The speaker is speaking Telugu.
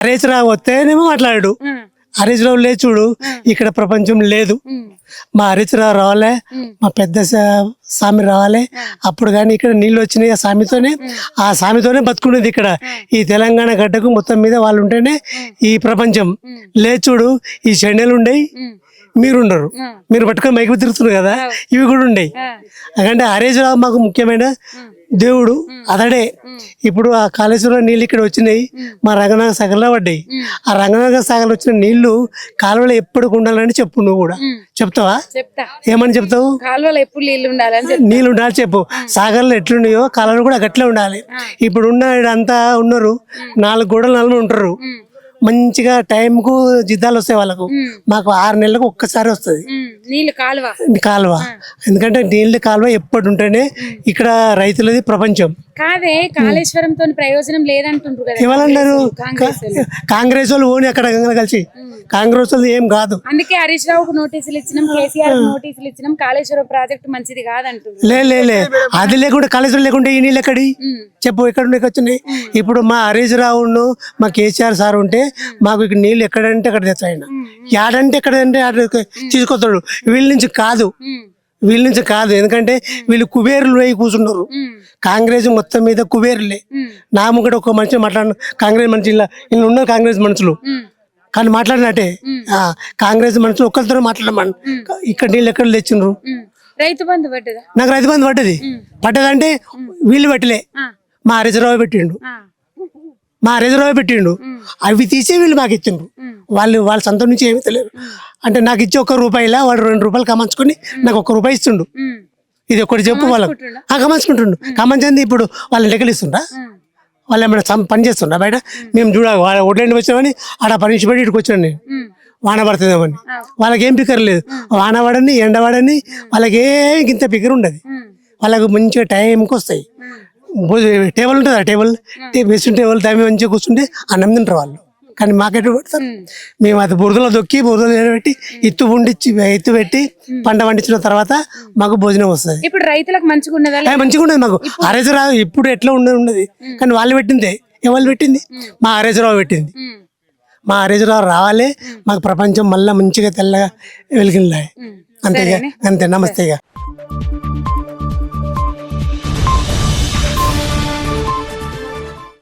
హరీష్ రావు వస్తేనేమో మాట్లాడాడు. ఉమ్, హరీష్ రావు లేదు చూడు ఇక్కడ ప్రపంచం లేదు. మా హరీష్ రావు రావాలే మా పెద్ద స్వామి రావాలి. అప్పుడు కానీ ఇక్కడ నీళ్ళు వచ్చినాయి ఆ స్వామితోనే ఆ స్వామితోనే బతుకునేది ఇక్కడ. ఈ తెలంగాణ గడ్డకు మొత్తం మీద వాళ్ళు ఉంటేనే ఈ ప్రపంచం. లేదు చూడు ఈ చెండలు ఉమ్, మీరుండరు. మీరు పట్టుకొని మైకి తిరుగుతున్నారు కదా ఇవి కూడా ఆ, ఎందుకంటే హరీష్ రావు మాకు ముఖ్యమైన దేవుడు అతడే. ఇప్పుడు ఆ కాళేశ్వరం నీళ్ళు ఇక్కడ వచ్చినాయి మా రంగనాథ సాగర్లో పడ్డాయి. ఆ రంగనాథ సాగర్ వచ్చిన నీళ్ళు కాలువలో ఎప్పుడు ఉండాలని చెప్పు నువ్వు కూడా. చెప్తావా? చెప్తా. ఏమని చెప్తావు? కాలువలో ఎప్పుడు నీళ్ళు ఉండాలని నీళ్ళు ఉండాలి చెప్పు. సాగర్లో ఎట్లున్నాయో కాలంలో కూడా గట్లే ఉండాలి. ఇప్పుడు ఉన్న అంతా ఉన్నారు. నాలుగు గోడలు నలుగురు ఉంటారు. మంచిగా టైంకు జిద్దాలు వస్తాయి వాళ్ళకు. మాకు ఆరు నెలలకు ఒక్కసారి వస్తుంది. నీళ్ళు కాలువ. కాలువ. ఎందుకంటే నీళ్ళ కాలువ ఎప్పటి ఉంటేనే ఇక్కడ రైతులది ప్రపంచం. కాదే కాళేశ్వరంతో ప్రయోజనం లేదంటుండ్రు కదా ఎవరన్నారు కాంగ్రెస్ వాళ్ళు. ఓని అక్కడ కలిసి. కాంగ్రెస్ ఏం కాదు. అందుకే హరీష్ రావుకు నోటీసులు ఇచ్చినాం కేసీఆర్ నోటీసులు ఇచ్చినాం కాళేశ్వరం ప్రాజెక్ట్ మంచిది కాదంటుండ్రు లే లే లే. అది లేకుండా కాళేశ్వరం లేకుంటే ఈ నీళ్ళు ఎక్కడి? చెప్పు ఎక్కడ వచ్చినాయి ఇప్పుడు మా హరీష్ రావును మా కేసీఆర్ సార్ ఉంటే మాకు ఇక్కడ నీళ్ళు ఎక్కడంటే అక్కడ ఆయన. యాడంటే ఎక్కడంటే ఆడ తీసుకొస్తాడు. వీళ్ళ నుంచి కాదు. వీళ్ళ నుంచి కాదు. ఎందుకంటే వీళ్ళు కుబేరులు పోయి కూర్చున్నారు. కాంగ్రెస్ మొత్తం మీద కుబేరులే. నా ముంగట ఒక మనిషి మాట్లాడిన. కాంగ్రెస్ మనిషి ఇలా ఇలా ఉన్నారు కాంగ్రెస్ మనుషులు. కానీ మాట్లాడినట్టే. కాంగ్రెస్ మనుషులు ఒక్కరితో మాట్లాడమని. ఇక్కడ నీళ్ళు ఎక్కడ తెచ్చిండ్రు. రైతు బంధు పడ్డదా? నాకు రైతు బంధు పడ్డది. పడ్డదంటే వీళ్ళు పెట్టలే. మా రిజర్వ్ పెట్టిండు. మా రిజర్వ్ పెట్టిండు. అవి తీసి వీళ్ళు మాకు ఇచ్చిండ్రు. వాళ్ళు వాళ్ళ సొంతం నుంచి ఏమీ తెలియదు. అంటే నాకు ఇచ్చి ఒక రూపాయిలా వాడు రెండు రూపాయలు కమంచుకొని నాకు ఒక రూపాయి ఇస్తుండు. ఇది ఒకటి చెప్పు వాళ్ళకు. కమంచుకుంటుండా? ఆ కమంచుకుంటుండు కమంచింది ఇప్పుడు వాళ్ళ లెక్కలు ఇస్తుండా ఉమ్, వాళ్ళు ఏమైనా సం- పని చేస్తుండా బయట మేము చూడ వాళ్ళ ఒడ్లండి వచ్చామని ఆడ పని నుంచి పెట్టి ఇక్కడికి వచ్చాను నేను. వాన పడుతుందేమని. వాళ్ళకి ఏం పికర్ లేదు వాన పడని ఎండ పడని వాళ్ళకి ఏం ఇంత పికర్ ఉండదు. వాళ్ళకు మంచిగా టైంకి వస్తాయి. టేబుల్ ఉంటుంది ఆ టేబుల్. వెస్టిన్ టేబుల్ దాని మీద మంచిగా కూర్చుంటే అన్నం తింటారు వాళ్ళు. కానీ మాకెట్టు పెడతారు? మేము అది బురదలో దొక్కి బురదలో పెట్టి ఇత్తు ఉండిచ్చి ఎత్తు పెట్టి పంట పండించిన తర్వాత మాకు భోజనం వస్తుంది. ఇప్పుడు రైతులకు మంచిగా ఉన్నదా మంచిగా ఉండదు మాకు. అరేజరావు ఇప్పుడు ఎట్లా ఉండదు ఉండదు కానీ వాళ్ళు పెట్టిందే. ఎవరు పెట్టింది? మా అరేజరావు పెట్టింది. మా అరేజరావు రావాలి మాకు ప్రపంచం మళ్ళీ మంచిగా తెల్లగా వెలిగినాయి ఉమ్. అంతేగా అంతే నమస్తేగా.